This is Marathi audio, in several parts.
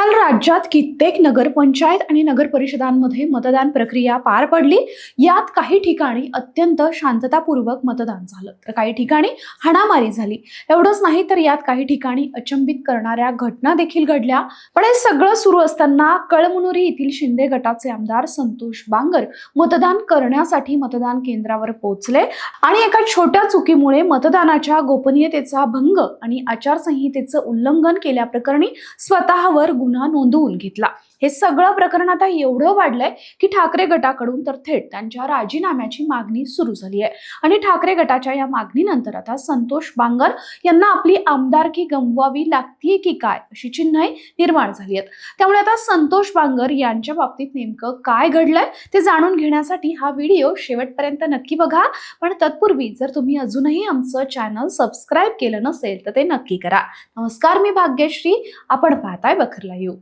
काल राज्यात कित्येक नगरपंचायत आणि नगर परिषदांमध्ये मतदान प्रक्रिया पार पडली. यात काही ठिकाणी अत्यंत शांततापूर्वक मतदान झालं. तर काही ठिकाणी हाणामारी झाली. एवढंच नाही तर यात काही ठिकाणी अचंबित करणाऱ्या घटना देखील घडल्या. पण हे सगळं सुरू असताना कळमनुरी येथील शिंदे गटाचे आमदार संतोष बांगर मतदान करण्यासाठी मतदान केंद्रावर पोहोचले आणि एका छोट्या चुकीमुळे मतदानाच्या गोपनीयतेचा भंग आणि आचारसंहितेचं उल्लंघन केल्याप्रकरणी स्वतःवर गुन्हा नोंदवून घेतला. हे सगळं प्रकरण आता एवढं वाढलंय की ठाकरे गटाकडून तर थेट त्यांच्या राजीनाम्याची मागणी सुरू झाली आहे आणि ठाकरे गटाच्या या मागणीनंतर आता संतोष बांगर यांना आपली आमदारकी गमवावी लागतीये की काय अशी चिन्हे निर्माण झाली आहेत त्यामुळे आता संतोष बांगर यांच्या बाबतीत नेमकं काय घडलंय ते जाणून घेण्यासाठी हा व्हिडिओ शेवटपर्यंत नक्की बघा. पण तत्पूर्वी जर तुम्ही अजूनही आमचं चॅनल सबस्क्राईब केलं नसेल तर ते नक्की करा. नमस्कार मी भाग्यश्री. आपण पाहताय बखरला यू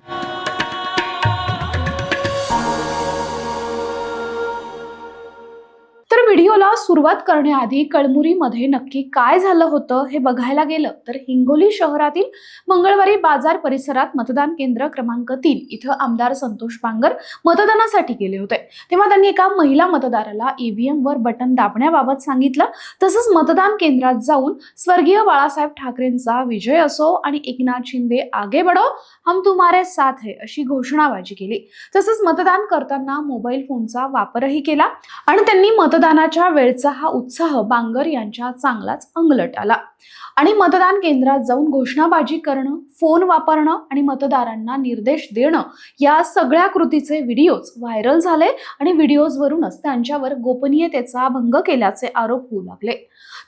व्हिडिओला सुरुवात करण्याआधी कळमुरीमध्ये नक्की काय झालं होतं हे बघायला गेलं तर हिंगोली शहरातील मंगळवारी बाजार परिसरात मतदान केंद्र क्रमांक तीन इथं आमदार संतोष बांगर मतदानासाठी गेले होते. तेव्हा त्यांनी एका महिला मतदाराला ईव्हीएम वर बटन दाबण्याबाबत सांगितलं. तसंच मतदान केंद्रात जाऊन स्वर्गीय बाळासाहेब ठाकरेंचा विजय असो आणि एकनाथ शिंदे आगे बढो हम तुम्हारे साथ है अशी घोषणाबाजी केली. तसंच मतदान करताना मोबाईल फोनचा वापरही केला आणि त्यांनी मतदान मतदानाच्या वेळचा हा उत्साह बांगर यांच्या चांगलाच अंगलट आला. आणि मतदान केंद्रात जाऊन घोषणाबाजी करणं फोन वापरणं आणि मतदारांना निर्देश देणं या सगळ्या कृतीचे व्हिडिओज व्हायरल झाले आणि व्हिडिओजवरूनच त्यांच्यावर गोपनीयतेचा भंग केल्याचे आरोप होऊ लागले.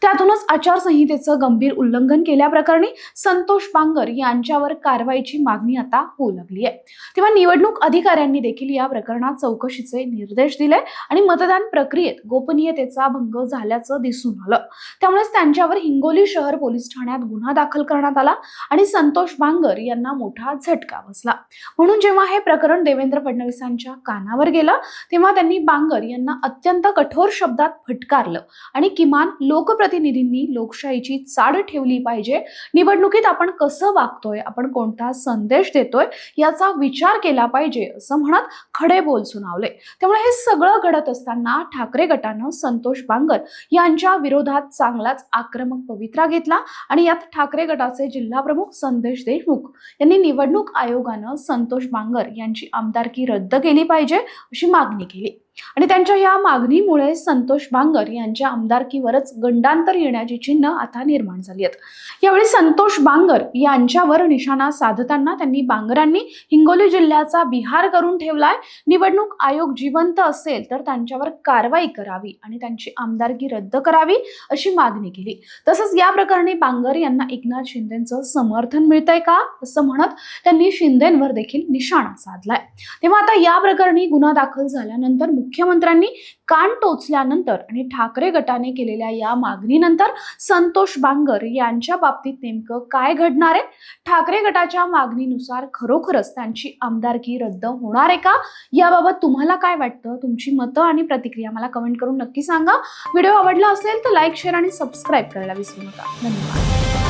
त्यातूनच आचारसंहितेचं गंभीर उल्लंघन केल्याप्रकरणी संतोष बांगर यांच्यावर कारवाईची मागणी आता होऊ लागली आहे. तेव्हा निवडणूक अधिकाऱ्यांनी देखील या प्रकरणात चौकशीचे निर्देश दिले आणि मतदान प्रक्रियेत गोपनीयतेचा भंग झाल्याचं दिसून आलं. त्यामुळेच त्यांच्यावर हिंगोली शहर शहर पोलीस ठाण्यात गुन्हा दाखल करण्यात आला आणि संतोष बांगर यांना मोठा झटका बसला. म्हणून जेव्हा हे प्रकरण देवेंद्र फडणवीसांच्या कानावर गेलं तेव्हा त्यांनी बांगर यांना अत्यंत कठोर शब्दात फटकारलं आणि किमान लोकप्रतिनिधींनी लोकशाहीची चाड ठेवली पाहिजे. निवडणुकीत आपण कसं वागतोय आपण कोणता संदेश देतोय याचा विचार केला पाहिजे असं म्हणत खडे बोल सुनावले. त्यामुळे हे सगळं घडत असताना ठाकरे गटानं संतोष बांगर यांच्या विरोधात चांगलाच आक्रमक पवित्रा घेतला आणि यात ठाकरे गटाचे जिल्हा प्रमुख संदेश देशमुख यांनी निवडणूक आयोगानं संतोष बांगर यांची आमदारकी रद्द केली पाहिजे अशी मागणी केली. आणि त्यांच्या या मागणीमुळे संतोष बांगर यांच्या आमदारकीवरच गंडांतर येण्याची चिन्ह आता निर्माण झाली आहेत. यावेळी संतोष बांगर यांच्यावर निशाणा साधताना त्यांनी बांगरांनी हिंगोली जिल्ह्याचा बिहार करून ठेवलाय. निवडणूक आयोग जिवंत असेल तर त्यांच्यावर कारवाई करावी आणि त्यांची आमदारकी रद्द करावी अशी मागणी केली. तसंच या प्रकरणी बांगर यांना एकनाथ शिंदेचं समर्थन मिळतंय का? असं म्हणत त्यांनी शिंदेंवर देखील निशाणा साधलाय. तेव्हा आता या प्रकरणी गुन्हा दाखल झाल्यानंतर मुख्यमंत्र्यांनी कान टोचल्यानंतर आणि ठाकरे गटाने केलेल्या या मागणीनंतर संतोष बांगर यांच्या बाबतीत नेमकं काय घडणार आहे? ठाकरे गटाच्या मागणीनुसार खरोखरच त्यांची आमदारकी रद्द होणार आहे का? याबाबत तुम्हाला काय वाटतं? तुमची मतं आणि प्रतिक्रिया मला कमेंट करून नक्की सांगा. व्हिडिओ आवडला असेल तर लाईक शेअर आणि सबस्क्राईब करायला विसरू नका. धन्यवाद.